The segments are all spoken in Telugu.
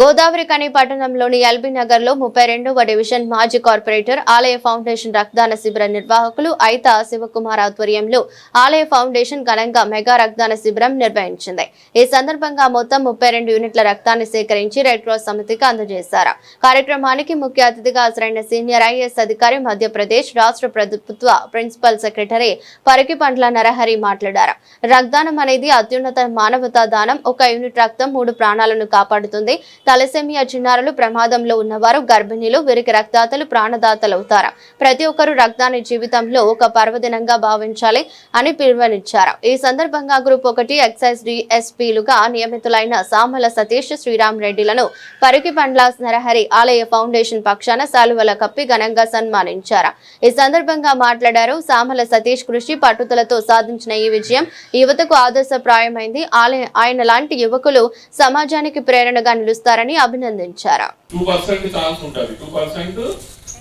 గోదావరి కని పట్టణంలోని ఎల్బీ నగర్లో ముప్పై రెండవ డివిజన్ మాజీ కార్పొరేటర్ ఆలయ ఫౌండేషన్ రక్తదాన శిబిర నిర్వాహకులు ఐత శివకుమార్ ఆధ్వర్యంలో ఆలయ ఫౌండేషన్ ఘనంగా మెగా రక్తదాన శిబిరం నిర్వహించింది. ఈ సందర్భంగా మొత్తం ముప్పై రెండు యూనిట్ల రక్తాన్ని సేకరించి రెడ్ క్రాస్ సమితికి అందజేశారు. కార్యక్రమానికి ముఖ్య అతిథిగా హాజరైన సీనియర్ ఐఏఎస్ అధికారి మధ్యప్రదేశ్ రాష్ట్ర ప్రభుత్వ ప్రిన్సిపల్ సెక్రటరీ పరికిపండ్ల నరహరి మాట్లాడారు. రక్తదానం అనేది అత్యున్నత మానవతా దానం. ఒక యూనిట్ రక్తం మూడు ప్రాణాలను కాపాడుతుంది. తలసేమియా చిన్నారులు ప్రమాదంలో ఉన్నవారు గర్భిణీలు వీరికి రక్తదాతలు ప్రాణదాతలు అవుతారు. ప్రతి ఒక్కరూ రక్తాన్ని జీవితంలో ఒక పర్వదినంగా భావించాలి అని పిలువనిచ్చారు. ఈ సందర్భంగా గ్రూప్ ఒకటి ఎక్సైజ్ డిఎస్పీలుగా నియమితులైన సామల సతీష్ శ్రీరామ్ రెడ్డిలను పరికి పండ్ల నరహరి ఆలయ ఫౌండేషన్ పక్షాన శాలువల కప్పి ఘనంగా సన్మానించారు. ఈ సందర్భంగా మాట్లాడారు సామల సతీష్ కృషి పట్టుదలతో సాధించిన ఈ విజయం యువతకు ఆదర్శప్రాయమైంది. ఆలయ ఆయన లాంటి యువకులు సమాజానికి ప్రేరణగా నిలుస్తారు. నిలుస్తారని అభినందించారు. టూ పర్సెంట్ ఛాన్స్ ఉంటుంది. టూ పర్సెంట్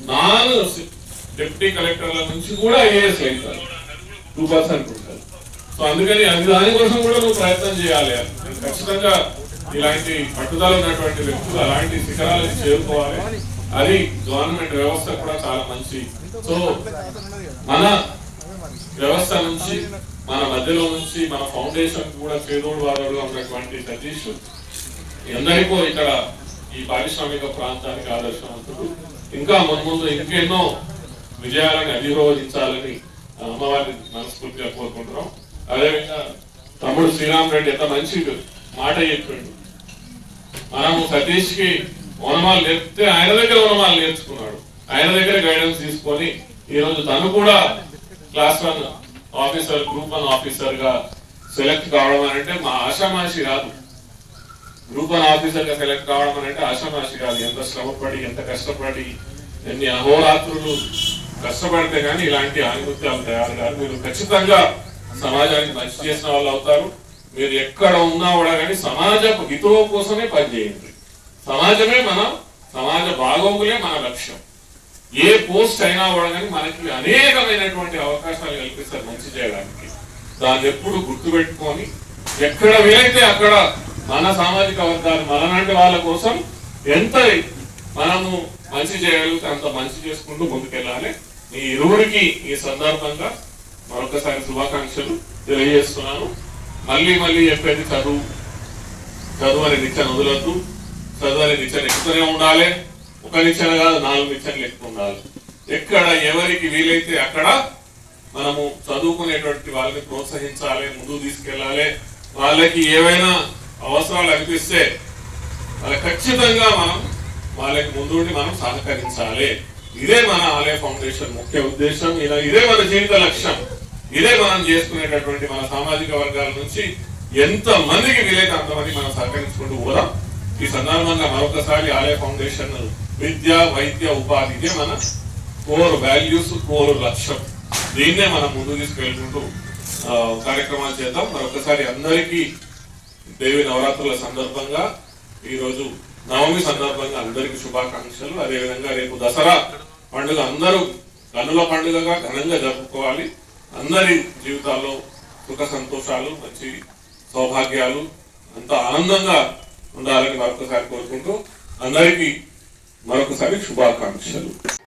నాన్ డిప్యూటీ కలెక్టర్ల నుంచి కూడా ఐఏఎస్ అవుతారు. టూ పర్సెంట్ ఉంటుంది. సో అందుకని అది దానికోసం కూడా నువ్వు ప్రయత్నం చేయాలి. ఖచ్చితంగా ఇలాంటి పట్టుదల ఉన్నటువంటి వ్యక్తులు అలాంటి శిఖరాలకు చేరుకోవాలి. అది గవర్నమెంట్ వ్యవస్థ కూడా చాలా మంచి. సో మన వ్యవస్థ నుంచి మన మధ్యలో నుంచి మన ఫౌండేషన్ కూడా చేదోడు వాదోడుగా ఉన్నటువంటి సతీష్ ఎందరికో ఇక్కడ ఈ పారిశ్రామిక ప్రాంతానికి ఆదర్శవంతుడు ఇంకా ముందు ఇంకెన్నో విజయాలను అధిరోధించాలని అమ్మవారిని మనస్ఫూర్తిగా కోరుకుంటున్నాం. అదేవిధంగా తమ్ముడు శ్రీరామ్ రెడ్డి ఎంత మంచి మాట చెప్పిండు. మనము సతీష్కి ఓనమాలు నేర్పితే ఆయన దగ్గర ఓనమాలు నేర్చుకున్నాడు. ఆయన దగ్గర గైడెన్స్ తీసుకొని ఈ రోజు తను కూడా class one officer group one ఆఫీసర్గా సెలెక్ట్ కావడం అంటే మా ఆశామాషి కాదు. గ్రూప్ ఆఫీసర్గా సెలెక్ట్ కావడం అంటే ఆశామాషి కాదు. ఎంత శ్రమపడి ఎంత కష్టపడి ఎన్ని అహోరాత్రులు కష్టపడితే కానీ ఇలాంటి ఆనుభూత్యాలు తయారు కాదు. మీరు ఖచ్చితంగా సమాజానికి మంచి చేసిన వాళ్ళు అవుతారు. మీరు ఎక్కడ ఉన్నా కూడా కానీ సమాజపు హితువు కోసమే పనిచేయండి. సమాజమే మనం సమాజ భాగోగులే మన లక్ష్యం. ఏ పోస్ట్ అయినా కూడా కానీ మనకి అనేకమైనటువంటి అవకాశాలు కల్పిస్తారు మంచి చేయడానికి. దాన్ని ఎప్పుడు గుర్తుపెట్టుకొని ఎక్కడ వీలైతే అక్కడ మన సామాజిక వర్గాలు మనలాంటి వాళ్ళ కోసం ఎంత మనము మంచి చేయగలిగితే అంత మంచి చేసుకుంటూ ముందుకెళ్ళాలి. ఈ ఇరువురికి ఈ సందర్భంగా మరొకసారి శుభాకాంక్షలు తెలియజేస్తున్నాను. మళ్ళీ మళ్ళీ చెప్పేది చదువు. చదువు అనే నిచ్చెన వదలొద్దు. చదువు అనే నిచ్చెన ఎక్కుతూనే ఉండాలి. ఒక నిచ్చెన కాదు నాలుగు నిచ్చెనలు ఎక్కువ ఉండాలి. ఎక్కడ ఎవరికి వీలైతే అక్కడ మనము చదువుకునేటువంటి వాళ్ళని ప్రోత్సహించాలి ముందుకు తీసుకెళ్ళాలి. వాళ్ళకి ఏవైనా అవసరాలు అనిపిస్తే వాళ్ళకి ఖచ్చితంగా మనం వాళ్ళకి ముందుండి మనం సహకరించాలి. ఇదే మన ఆలయ ఫౌండేషన్ ముఖ్య ఉద్దేశం. ఇలా ఇదే మన జీవిత లక్ష్యం. ఇదే మనం చేసుకునేటటువంటి మన సామాజిక వర్గాల నుంచి ఎంత మందికి వీలైతే అంతమంది మనం సహకరించుకుంటూ పోదాం. ఈ సందర్భంగా మరొకసారి ఆలయ ఫౌండేషన్ విద్య వైద్య ఉపాధి ఇదే మన కోర్ వాల్యూస్ కోర్ లక్ష్యం. దీన్నే మనం ముందుకు తీసుకెళ్తుంటూ కార్యక్రమాలు చేద్దాం. మరొకసారి అందరికీ దేవి నవరాత్రుల సందర్భంగా ఈరోజు నవమి సందర్భంగా అందరికీ శుభాకాంక్షలు. అదేవిధంగా రేపు దసరా పండుగ అందరూ కనుల పండుగగా ఘనంగా జరుపుకోవాలి. అందరి జీవితాల్లో సుఖ సంతోషాలు మంచి సౌభాగ్యాలు అంత ఆనందంగా ఉండాలని మరొకసారి కోరుకుంటూ అందరికీ మరొకసారి శుభాకాంక్షలు.